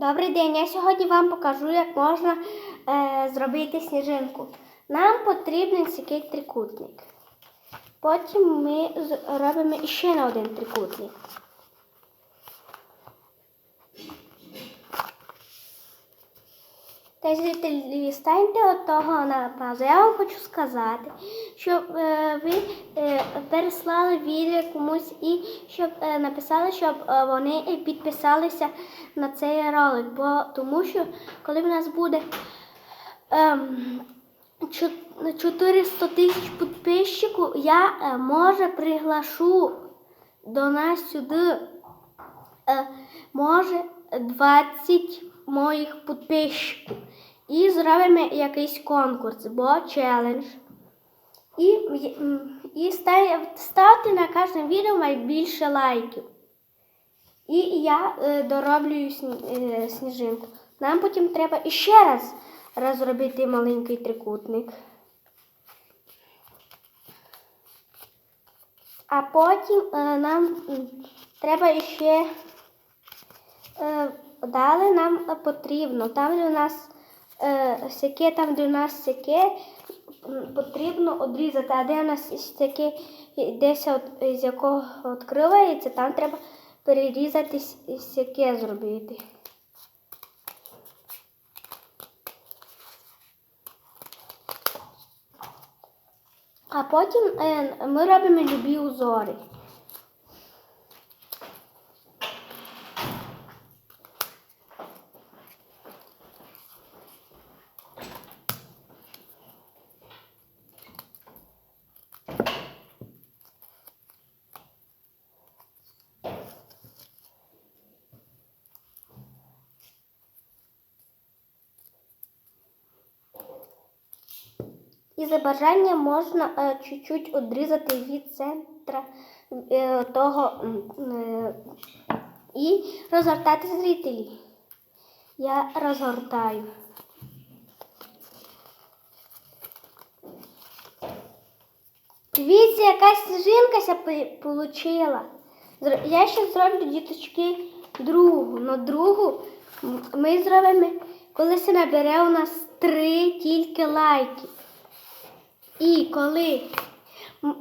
Добрий день, я сьогодні вам покажу, як можна е, зробити сніжинку. Нам потрібен такий трикутник. Потім ми робимо ще один трикутник. Та зрителі, станьте от того на паузу. Я вам хочу сказати, щоб е, ви е, переслали відео комусь і щоб е, написали, щоб е, вони підписалися на цей ролик. Бо тому що коли в нас буде ем, чо- 400 тисяч підписчиків, я е, може приглашу до нас сюди е, може 20 моїх підписчиків. І зробимо якийсь конкурс, бо челендж. І, і ставте на кожне відео найбільше лайків. І я е, дороблюю е, сніжинку. Нам потім треба іще раз розробити маленький трикутник. А потім е, нам треба ще далі нам потрібно. Там, у нас сяке, там, де у нас сяке, потрібно одрізати, а де у нас сяке десь з якого відкривається, там треба перерізати сяке зробити. А потім е, ми робимо любі узори. І за бажанням можна е, чуть-чуть відрізати від центра е, того е, і розгортати зрителі. Я розгортаю. Дивіться, якась сніжинка отримала. Я ще зроблю діточки другу. Но другу ми зробимо, коли набере у нас три тільки лайки. І коли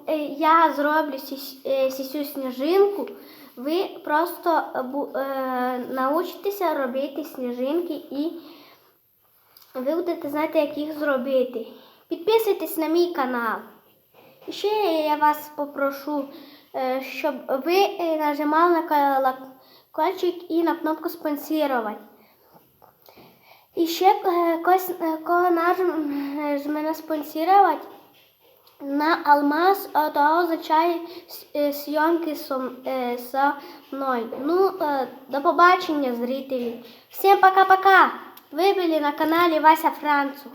е, я зроблю е, сісю сніжинку, ви просто е, научитеся робити сніжинки і ви будете знати, як їх зробити. Підписуйтесь на мій канал. І ще я вас попрошу, щоб ви нажимали на колокольчик і на кнопку спонсорувати. І ще кого нажме на спонсорувати, на алмаз, то означає с- е, со, е, со мною. Ну, е, до побачення, зрителі. Всім пока-пока! Ви були на каналі Вася Францух.